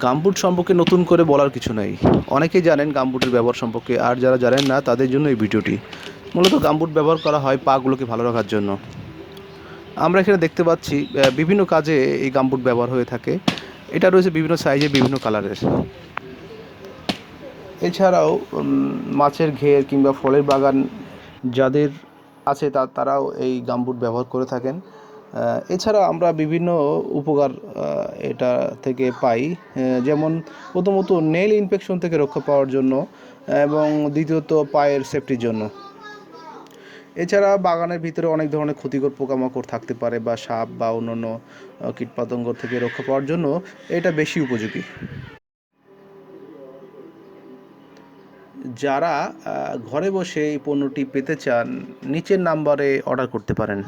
Gumboot সম্পর্কে নতুন করে বলার কিছু নাই। অনেকেই জানেন গামবুটের ব্যবহার সম্পর্কে, আর যারা জানেন না, তাদের জন্য এই ভিডিওটি। মূলত গামবুট ব্যবহার করা হয় পাগুলোকে ভালো রাখার জন্য। আমরা এখানে দেখতে পাচ্ছি বিভিন্ন কাজে এই গামবুট ব্যবহার হয়ে থাকে। এটা রয়েছে বিভিন্ন সাইজে বিভিন্ন কালারের। এছাড়াও মাছের ঘের কিংবা ফলের বাগান যাদের আছে তা, তারাও এই গামবুট ব্যবহার করে থাকেন। এছাড়া আমরা বিভিন্ন উপকার এটা থেকে পাই যেমন প্রথমত নেল ইনফেকশন থেকে রক্ষা পাওয়ার জন্য এবং দ্বিতীয়ত পায়ের সেফটির জন্য। এছাড়া বাগানের ভিতরে অনেক ধরনের ক্ষতিকর পোকামাকড় থাকতে পারে বা সাপ বা অন্যান্য কীটপতঙ্গ থেকে রক্ষা পাওয়ার জন্য এটা বেশি উপযোগী। যারা ঘরে বসে এই পণ্যটি পেতে চান, নিচের নাম্বারে অর্ডার করতে পারেন।